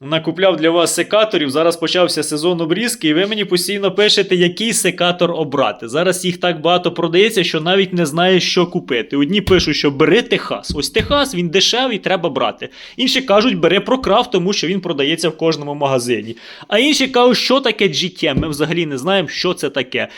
Накупляв для вас секаторів. Зараз почався сезон обрізки, і ви мені постійно пишете, який секатор обрати. Зараз їх так багато продається, що навіть не знаєш, що купити. Одні пишуть, що бери Техас. Ось Техас, він дешевий, треба брати. Інші кажуть, бери Прокрафт, тому що він продається в кожному магазині. А інші кажуть, що таке GTM. Ми взагалі не знаємо, що це таке.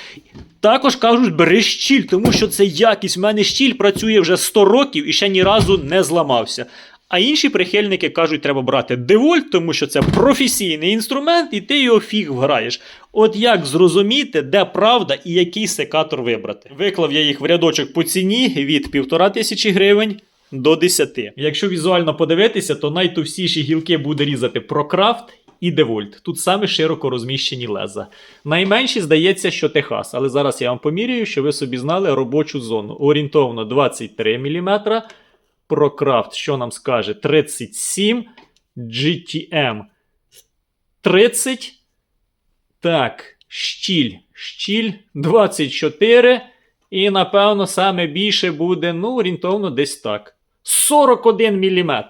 Також кажуть, бери щіль, тому що це якість. У мене щіль працює вже 100 років і ще ні разу не зламався. А інші прихильники кажуть, треба брати девольт, тому що це професійний інструмент, і ти його фіг вграєш. От як зрозуміти, де правда і який секатор вибрати? Виклав я їх в рядочок по ціні від півтора тисячі гривень. До 10. Якщо візуально подивитися, то найтовстіші гілки буде різати Прокрафт і Девольт. Тут саме широко розміщені леза. Найменші здається, що Техас, але зараз я вам поміряю, щоб ви собі знали робочу зону. Орієнтовно 23 мм. Прокрафт, що нам скаже? 37. GTM 30. Так, щіль. Щіль 24. І, напевно, саме більше буде, ну, орієнтовно десь так. 41 мм.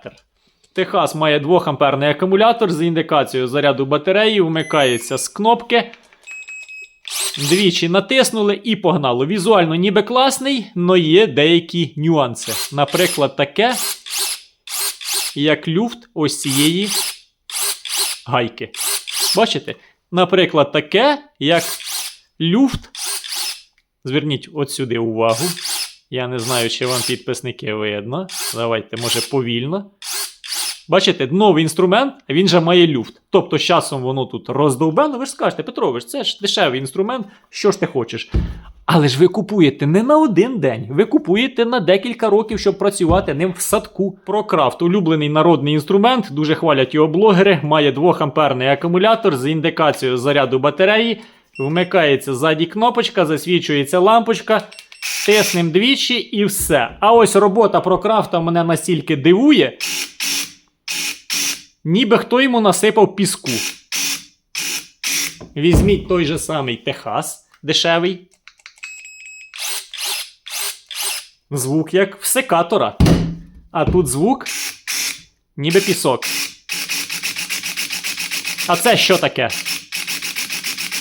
Техас має 2 амперний акумулятор з індикацією заряду батареї, вмикається з кнопки. Двічі натиснули і погнало. Візуально ніби класний, але є деякі нюанси. Наприклад, таке, як люфт ось цієї гайки. Бачите? Наприклад, таке, як люфт. Зверніть от сюди увагу. Я не знаю, чи вам підписники видно. Давайте, може, повільно. Бачите, новий інструмент, він же має люфт. Тобто, з часом воно тут роздовбено. Ви ж скажете, Петрович, це ж дешевий інструмент, що ж ти хочеш. Але ж ви купуєте не на один день, ви купуєте на декілька років, щоб працювати ним в садку. Прокрафт, улюблений народний інструмент, дуже хвалять його блогери, має 2 амперний акумулятор з індикацією заряду батареї. Вмикається ззаді кнопочка, засвічується лампочка. Тиснем двічі і все. А ось робота Прокрафта мене настільки дивує, ніби хто йому насипав піску. Візьміть той же самий Техас дешевий. Звук як в секатора. А тут звук ніби пісок. А це що таке?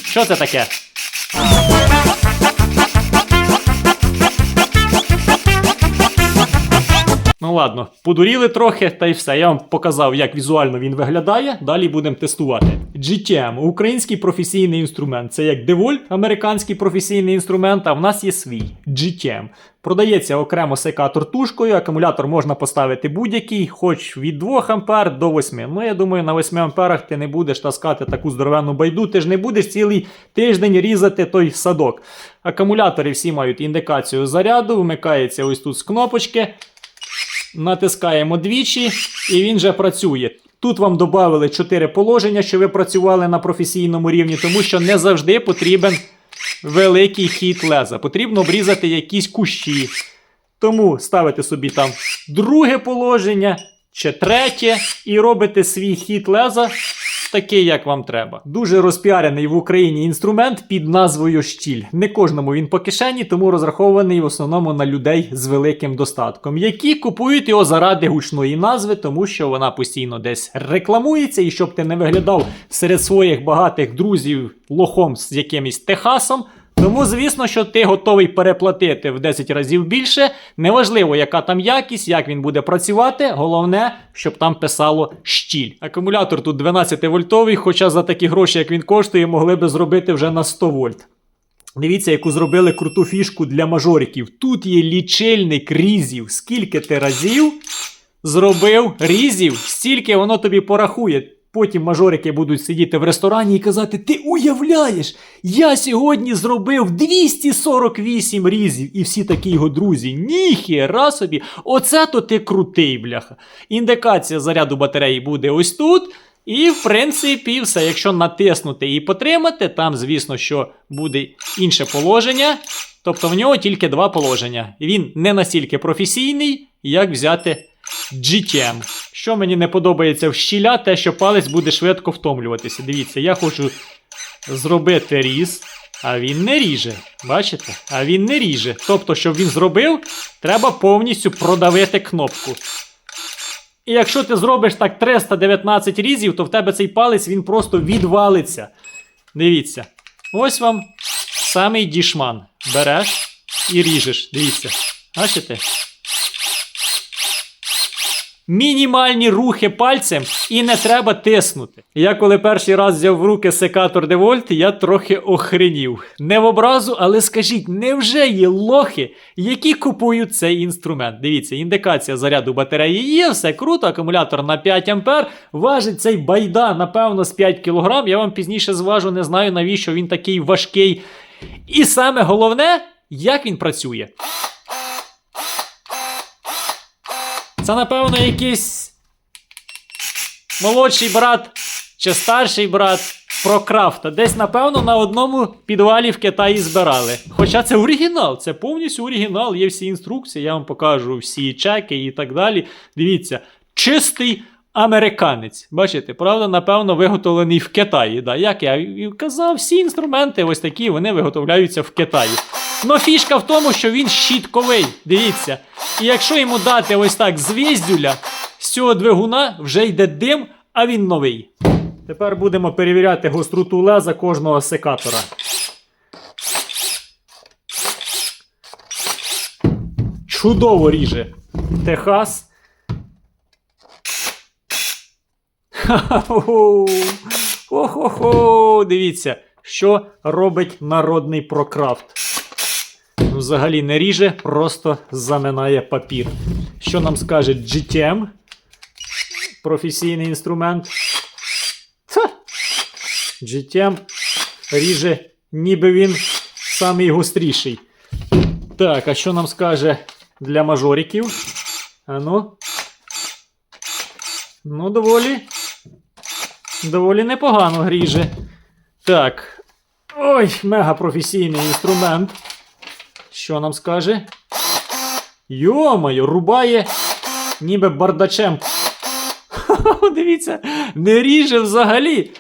Що це таке? Ну ладно, подуріли трохи, та й все. Я вам показав, як візуально він виглядає. Далі будемо тестувати. GTM український професійний інструмент. Це як DeWalt, американський професійний інструмент, а в нас є свій GTM. Продається окремо секатор тушкою, акумулятор можна поставити будь-який, хоч від 2 А до 8. Ну, я думаю, на 8 амперах ти не будеш таскати таку здоровенну байду, ти ж не будеш цілий тиждень різати той садок. Акумулятори всі мають індикацію заряду, вмикається ось тут з кнопочки. Натискаємо двічі, і він вже працює. Тут вам додали 4 положення, що ви працювали на професійному рівні, тому що не завжди потрібен великий хід леза. Потрібно обрізати якісь кущі. Тому ставите собі там друге положення чи третє, і робите свій хід леза такий, як вам треба. Дуже розпіарений в Україні інструмент під назвою щіль. Не кожному він по кишені, тому розрахований в основному на людей з великим достатком, які купують його заради гучної назви, тому що вона постійно десь рекламується, і щоб ти не виглядав серед своїх багатих друзів лохом з якимось техасом. Тому, звісно, що ти готовий переплатити в 10 разів більше. Неважливо, яка там якість, як він буде працювати. Головне, щоб там писало щіль. Акумулятор тут 12 вольтовий, хоча за такі гроші, як він коштує, могли би зробити вже на 100 вольт. Дивіться, яку зробили круту фішку для мажориків. Тут є лічильник різів. Скільки ти разів зробив різів, стільки воно тобі порахує. Потім мажорики будуть сидіти в ресторані і казати: Ти уявляєш, я сьогодні зробив 248 різів, і всі такі його друзі. Ніхера собі, оце то ти крутий, бляха. Індикація заряду батареї буде ось тут. І, в принципі, все. Якщо натиснути і потримати, там, звісно, що буде інше положення. Тобто в нього тільки два положення. Він не настільки професійний, як взяти GTM. Що мені не подобається в щіля, те, що палець буде швидко втомлюватися. Дивіться, я хочу зробити різ, а він не ріже. Бачите? А він не ріже. Тобто, щоб він зробив, треба повністю продавити кнопку. І якщо ти зробиш так 319 різів, то в тебе цей палець він просто відвалиться. Дивіться. Ось вам самий дішман. Береш і ріжеш. Дивіться. Бачите? Мінімальні рухи пальцем і не треба тиснути. Я коли перший раз взяв в руки секатор Девольт, я трохи охренів. Не в образу, але скажіть, невже є лохи, які купують цей інструмент? Дивіться, індикація заряду батареї є, все круто, акумулятор на 5 ампер. Важить цей байда, напевно, з 5 кг. Я вам пізніше зважу, не знаю навіщо він такий важкий. І саме головне, як він працює. Це, напевно, якийсь молодший брат чи старший брат Прокрафта. Десь, напевно, на одному підвалі в Китаї збирали. Хоча це оригінал, це повністю оригінал, є всі інструкції, я вам покажу всі чеки і так далі. Дивіться, чистий американець. Бачите, правда, напевно, виготовлений в Китаї. Да, Як я і казав, всі інструменти ось такі вони виготовляються в Китаї. Но фішка в тому, що він щітковий. Дивіться. І якщо йому дати ось так звіздюля, з цього двигуна вже йде дим, а він новий. Тепер будемо перевіряти гостроту леза кожного секатора. Чудово ріже. Техас. Хо-хо-хо. Дивіться, що робить народний прокрафт. Ну, Взагалі не ріже, просто заминає папір. Що нам скаже GTM? Професійний інструмент. Та. GTM ріже, ніби він самий гостріший. Так, а що нам скаже для мажориків? Ану. Ну, доволі. Доволі непогано гріже. Так. Ой, мега професійний інструмент. Що нам скаже? Йомаю, рубає ніби бардачем. Дивіться, не ріже взагалі.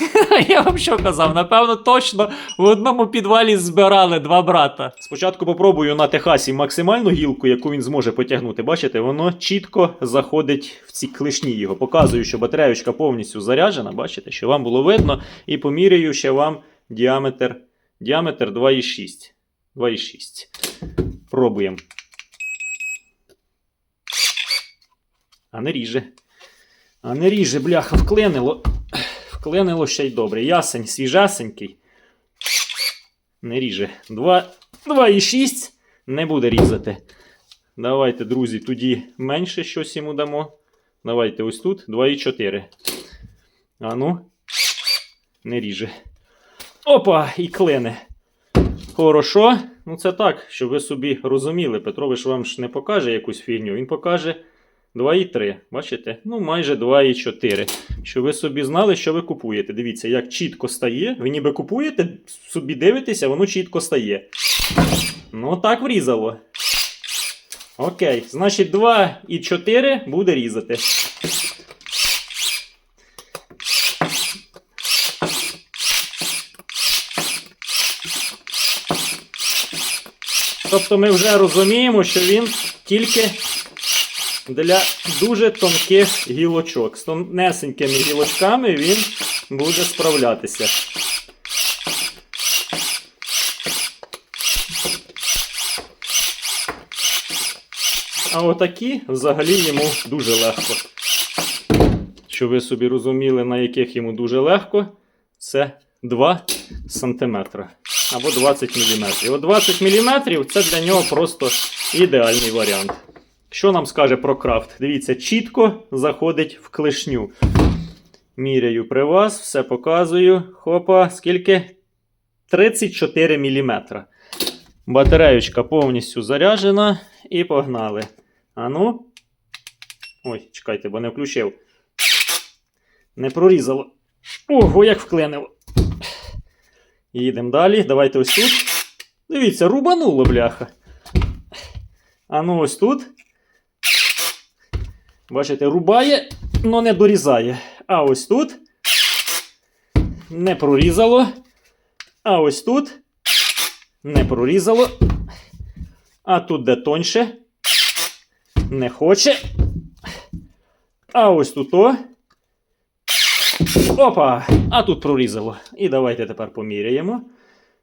Я вам що казав? Напевно, точно в одному підвалі збирали два брата. Спочатку попробую на Техасі максимальну гілку, яку він зможе потягнути. Бачите, воно чітко заходить в ці клешні його. Показую, що батареючка повністю заряджена. Бачите, що вам було видно. І поміряю ще вам діаметр, діаметр 2,6. 2,6. Пробуємо. А не ріже. А не ріже, бляха, вклинило. Вклинило ще й добре. Ясень, свіжасенький. Не ріже. 2,6 не буде різати. Давайте, друзі, тоді менше щось йому дамо. Давайте ось тут 2,4. А ну, не ріже. Опа, і клине. Хорошо. Ну це так, щоб ви собі розуміли. Петрович вам ж не покаже якусь фігню, він покаже 2,3. Бачите? Ну, майже 2,4. Щоб ви собі знали, що ви купуєте. Дивіться, як чітко стає. Ви ніби купуєте, собі дивитеся, воно чітко стає. Ну, так врізало. Окей, значить 2,4 буде різати. Тобто ми вже розуміємо, що він тільки для дуже тонких гілочок. З тонесенькими гілочками він буде справлятися. А отакі взагалі йому дуже легко. Щоб ви собі розуміли, на яких йому дуже легко, це 2 см або 20 мм. От 20 мм це для нього просто ідеальний варіант. Що нам скаже про крафт? Дивіться, чітко заходить в клешню. Міряю при вас, все показую. Хопа, скільки? 34 мм. Батареючка повністю заряджена і погнали. Ану. Ой, чекайте, бо не включив. Не прорізало. Ого, як вклинило. Їдемо далі. Давайте ось тут. Дивіться, рубануло, бляха. А ну ось тут. Бачите, рубає, але не дорізає. А ось тут. Не прорізало. А ось тут. Не прорізало. А тут де тоньше. Не хоче. А ось тут о. Опа! А тут прорізало. І давайте тепер поміряємо.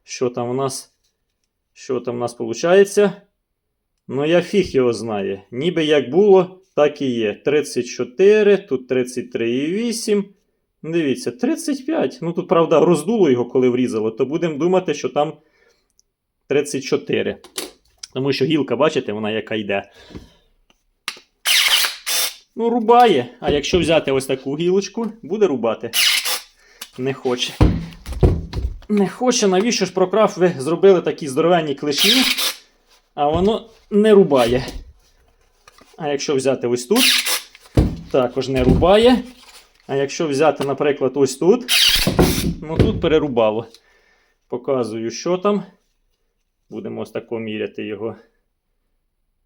Що там у нас? Що там у нас виходить? Ну, я фіг його знає. Ніби як було, так і є. 34, тут 33,8. Дивіться, 35. Ну тут, правда, роздуло його, коли врізало, то будемо думати, що там 34. Тому що гілка, бачите, вона яка йде. Ну, рубає. А якщо взяти ось таку гілочку, буде рубати. Не хоче. Не хоче, навіщо ж прокрав ви зробили такі здоровенні клешні, а воно не рубає. А якщо взяти ось тут, також не рубає. А якщо взяти, наприклад, ось тут, ну тут перерубало. Показую, що там. Будемо ось тако міряти його.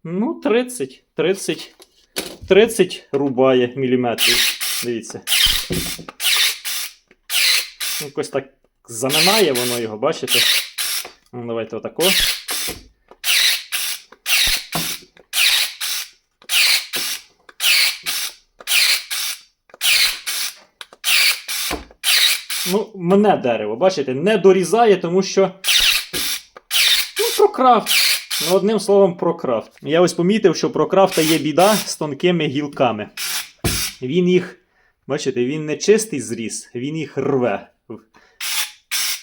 Ну, 30. 30. 30 рубає міліметрів. Дивіться. Якось так заминає воно його, бачите? Ну, давайте отако. Ну, мене дерево, бачите, не дорізає, тому що. Ну, прокрафт. Ну, одним словом, прокрафт. Я ось помітив, що прокрафта є біда з тонкими гілками. Він їх, бачите, він не чистий зріз, він їх рве.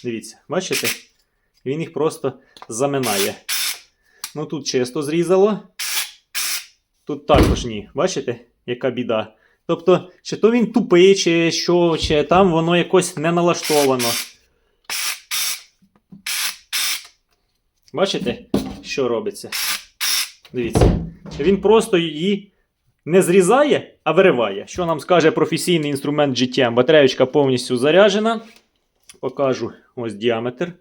Дивіться, бачите? Він їх просто заминає. Ну тут чисто зрізало. Тут також ні. Бачите, яка біда? Тобто, чи то він тупий, чи що, чи там воно якось не налаштовано. Бачите, що робиться? Дивіться. Він просто її не зрізає, а вириває. Що нам скаже професійний інструмент GTM? Батареєчка повністю заряджена. Покажу ось діаметр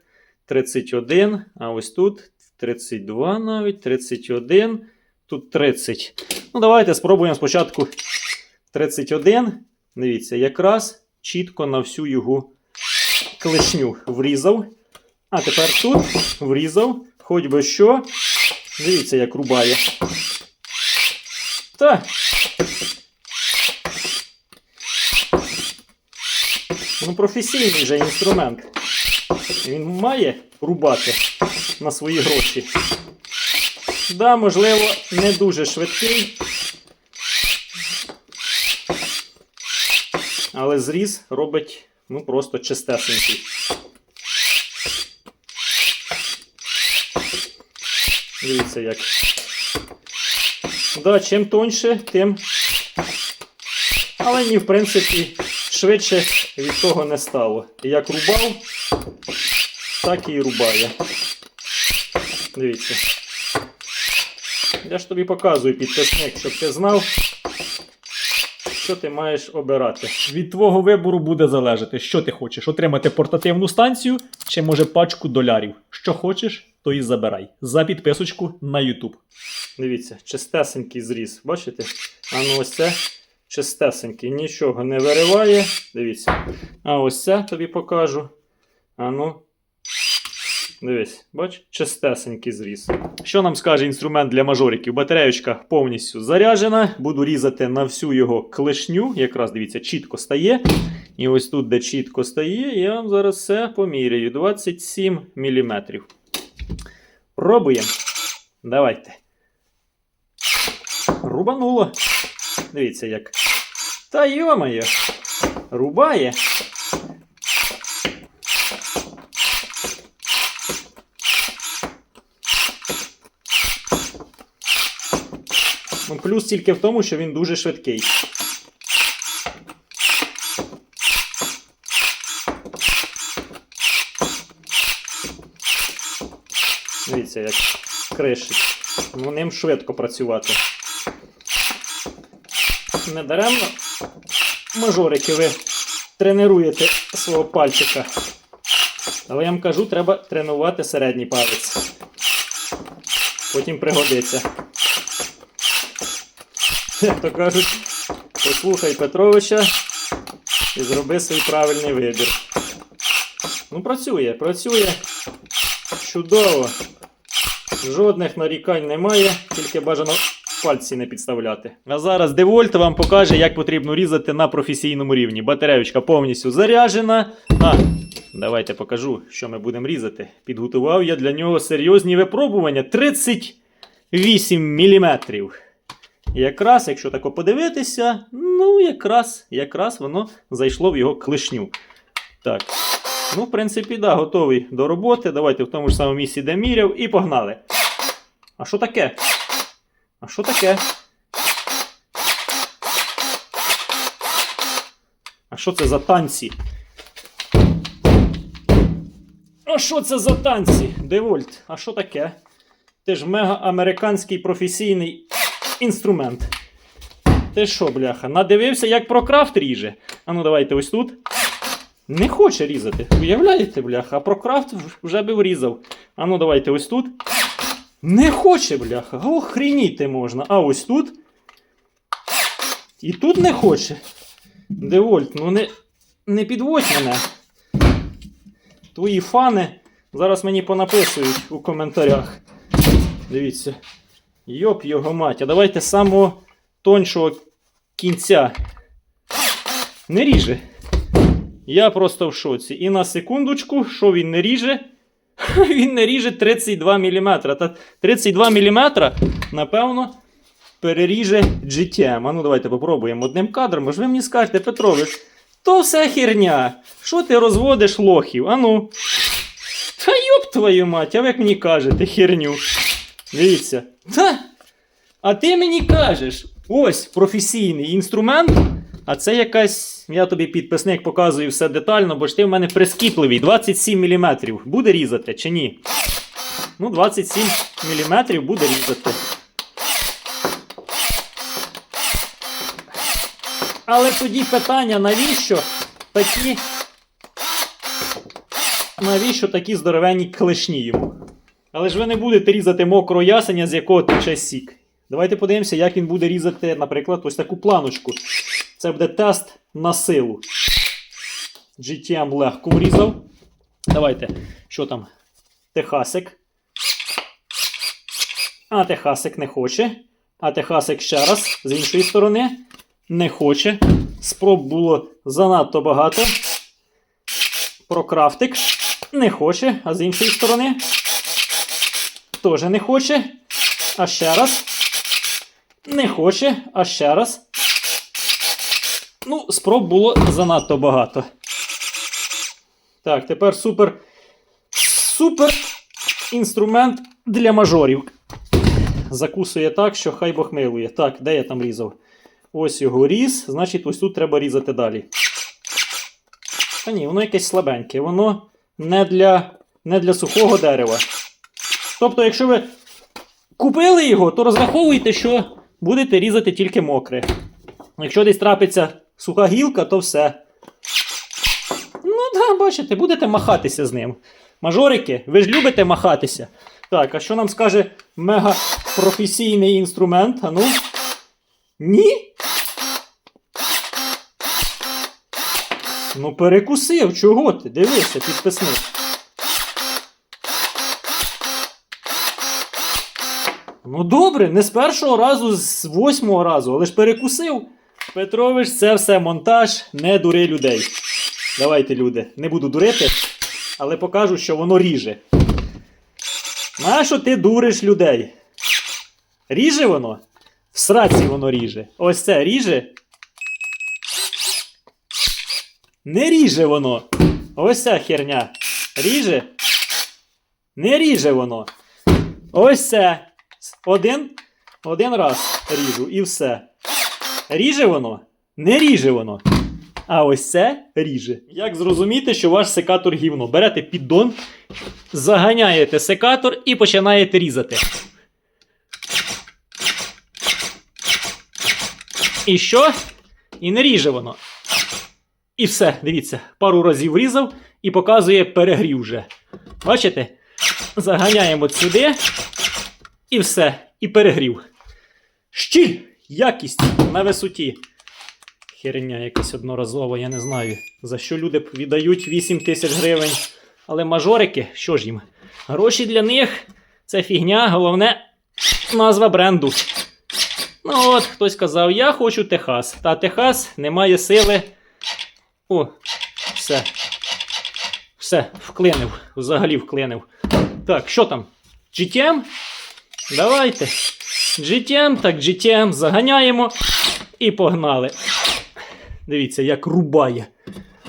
31, а ось тут 32 навіть, 31, тут 30. Ну, давайте спробуємо спочатку 31. Дивіться, якраз чітко на всю його клешню врізав. А тепер тут врізав, хоч би що. Дивіться, як рубає. Та. Ну, професійний же інструмент. Він має рубати на свої гроші. Да, можливо, не дуже швидкий. Але зріз робить ну, просто чистесенький. Дивіться як. Да, чим тоньше, тим. Але ні, в принципі, швидше від того не стало. Як рубав, так і рубає. Дивіться. Я ж тобі показую підписник, щоб ти знав, що ти маєш обирати. Від твого вибору буде залежати, що ти хочеш: отримати портативну станцію чи може пачку долярів. Що хочеш, то і забирай. За підписочку на YouTube. Дивіться, чистесенький зріз. Бачите? А ну ось це чистесенький, нічого не вириває. Дивіться. А ось це тобі покажу. А ну. Дивись, бач, чистесенький зріз. Що нам скаже інструмент для мажориків? Батареючка повністю заряджена. Буду різати на всю його клешню. Якраз дивіться, чітко стає. І ось тут, де чітко стає, я вам зараз все поміряю. 27 мм. Пробуємо. Давайте. Рубануло. Дивіться як. Та йомає. Рубає. Плюс тільки в тому, що він дуже швидкий. Дивіться, як кришить. Ним швидко працювати. Не даремно мажорики ви тренуєте свого пальчика. Але я вам кажу, треба тренувати середній палець. Потім пригодиться. Як то кажуть, послухай Петровича і зроби свій правильний вибір. Ну, працює, працює. Чудово. Жодних нарікань немає, тільки бажано пальці не підставляти. А зараз Девольт вам покаже, як потрібно різати на професійному рівні. Батареючка повністю заряджена. А, давайте покажу, що ми будемо різати. Підготував я для нього серйозні випробування 38 Якраз, якщо тако подивитися, ну якраз, якраз воно зайшло в його клешню. Так. Ну, в принципі, да, готовий до роботи. Давайте в тому ж самому місці, де міряв, і погнали. А що таке? А що таке? А що це за танці? А що це за танці? Девольт, а що таке? Ти ж мега американський професійний інструмент. Ти що, бляха, надивився, як про крафт ріже? А ну давайте ось тут. Не хоче різати. Уявляєте, бляха, а про крафт вже би врізав. А ну давайте ось тут. Не хоче, бляха. Охрініти можна. А ось тут. І тут не хоче. Девольт, ну не, не підводь мене. Твої фани зараз мені понаписують у коментарях. Дивіться. Йоп його мать. А давайте самого тоншого кінця. Не ріже. Я просто в шоці. І на секундочку, що він не ріже? Він не ріже 32 мм. Та 32 мм, напевно, переріже GTM. А ну давайте попробуємо одним кадром. Може ви мені скажете, Петрович, то все херня. Що ти розводиш лохів? Ану. Та йоп твою мать, а ви як мені кажете, херню. Дивіться. Та. А ти мені кажеш, ось професійний інструмент. А це якась. Я тобі підписник показую все детально, бо ж ти в мене прискіпливий. 27 мм. Буде різати чи ні? Ну, 27 мм буде різати. Але тоді питання, навіщо такі. Навіщо такі здоровенні клешні йому? Але ж ви не будете різати мокрого ясеня, з якого тече сік. Давайте подивимося, як він буде різати, наприклад, ось таку планочку. Це буде тест на силу. GTM легко врізав. Давайте, що там? Техасик. А Техасик не хоче. А Техасик ще раз з іншої сторони. Не хоче. Спроб було занадто багато. Прокрафтик. Не хоче, а з іншої сторони. Теж не хоче. А ще раз. Не хоче, а ще раз. Ну, спроб було занадто багато. Так, тепер супер. Супер інструмент для мажорів. Закусує так, що хай Бог. Так, де я там різав? Ось його різ, значить, ось тут треба різати далі. Та ні, воно якесь слабеньке. Воно не для, не для сухого дерева. Тобто, якщо ви купили його, то розраховуйте, що будете різати тільки мокре. Якщо десь трапиться суха гілка, то все. Ну, да, бачите, будете махатися з ним. Мажорики, ви ж любите махатися. Так, а що нам скаже мега професійний інструмент? А ну? Ні? Ну, перекусив, чого ти? Дивися, підписник. Ну добре, не з першого разу, з восьмого разу, але ж перекусив. Петрович, це все монтаж, не дури людей. Давайте, люди, не буду дурити, але покажу, що воно ріже. Нащо ти дуриш людей? Ріже воно? В сраці воно ріже. Ось це ріже. Не ріже воно. Ось ця херня. Ріже. Не ріже воно. Ось це. Один, один раз ріжу і все. Ріже воно? Не ріже воно. А ось це ріже. Як зрозуміти, що ваш секатор гівно? Берете піддон, заганяєте секатор і починаєте різати. І що? І не ріже воно. І все, дивіться, пару разів різав і показує перегрів вже. Бачите? Заганяємо сюди. І все. І перегрів. Щіль! Якість на висоті. Херня якась одноразова, я не знаю, за що люди віддають 8 тисяч гривень. Але мажорики, що ж їм? Гроші для них це фігня, головне назва бренду. Ну от, хтось казав, я хочу Техас. Та Техас не має сили. О, все. Все, вклинив. Взагалі вклинив. Так, що там? GTM? Давайте. GTM, так GTM, заганяємо і погнали. Дивіться, як рубає.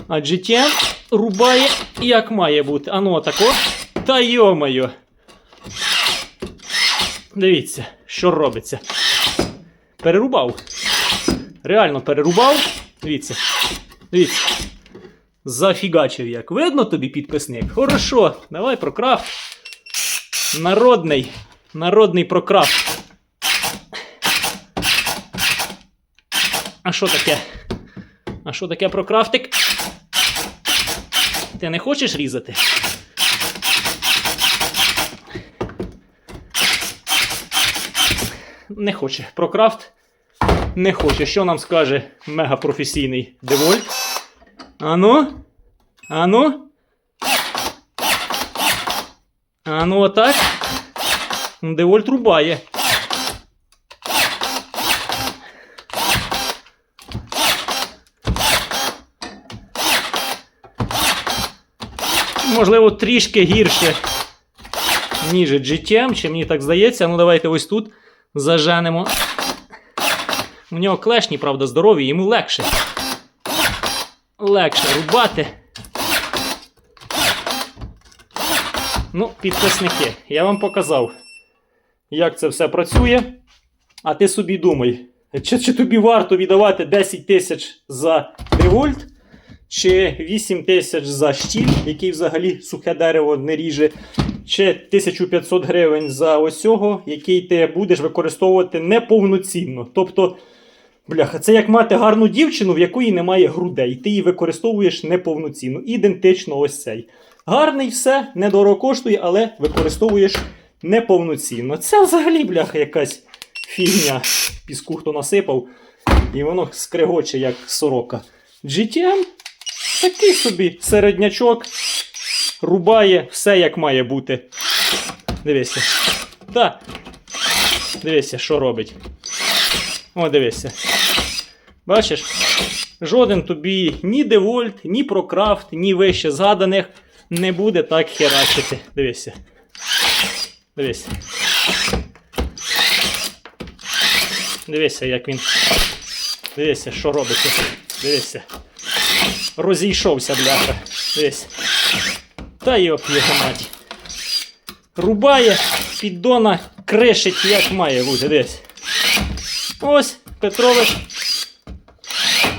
А GTM рубає, як має бути. Ану, отако. Та йомайо. Дивіться, що робиться. Перерубав. Реально перерубав. Дивіться. Дивіться. Зафігачив як. Видно тобі підписник? Хорошо, давай про крафт. Народний. Народний Прокрафт. А що таке? А що таке про крафтик? Ти не хочеш різати? Не хоче. Про крафт не хоче. Що нам скаже мегапрофесійний Девольт? Ану? Ану? Ану, отак. Девольт рубає. Можливо, трішки гірше, ніж GTM, чи мені так здається. Ну, давайте ось тут заженемо. У нього клешні, правда, здорові, йому легше. Легше рубати. Ну, підписники, я вам показав, як це все працює. А ти собі думай, чи, чи тобі варто віддавати 10 тисяч за револьт, чи 8 тисяч за штіль, який взагалі сухе дерево не ріже, чи 1500 гривень за ось цього, який ти будеш використовувати неповноцінно. Тобто, бляха, це як мати гарну дівчину, в якої немає грудей. Ти її використовуєш неповноцінно. Ідентично ось цей. Гарний все, недорого коштує, але використовуєш неповноцінно. Це взагалі, бляха, якась фігня. Піску хто насипав, і воно скрегоче, як сорока. GTM такий собі середнячок. Рубає все як має бути. Дивися. Та. Дивися, що робить. О, дивися. Бачиш? Жоден тобі ні девольт, ні прокрафт, ні вище згаданих не буде так херачити. Дивися. Дивися. Дивися, як він. Дивися, що робиться. Дивися. Розійшовся, бляха. Дивись. Та йоп його мать. Рубає, піддона кришить, як має бути. Дивись. Ось Петрович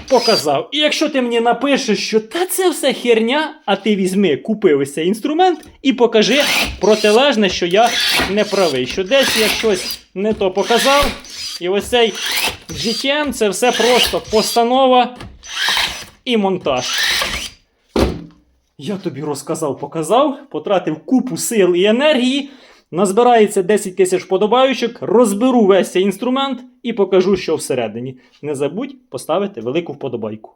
показав. І якщо ти мені напишеш, що та це все херня, а ти візьми, купи ось цей інструмент і покажи протилежне, що я не правий. Що десь я щось не то показав. І ось цей GTM це все просто постанова і монтаж. Я тобі розказав, показав, потратив купу сил і енергії. Назбирається 10 тисяч вподобаючок, розберу весь цей інструмент і покажу, що всередині. Не забудь поставити велику вподобайку.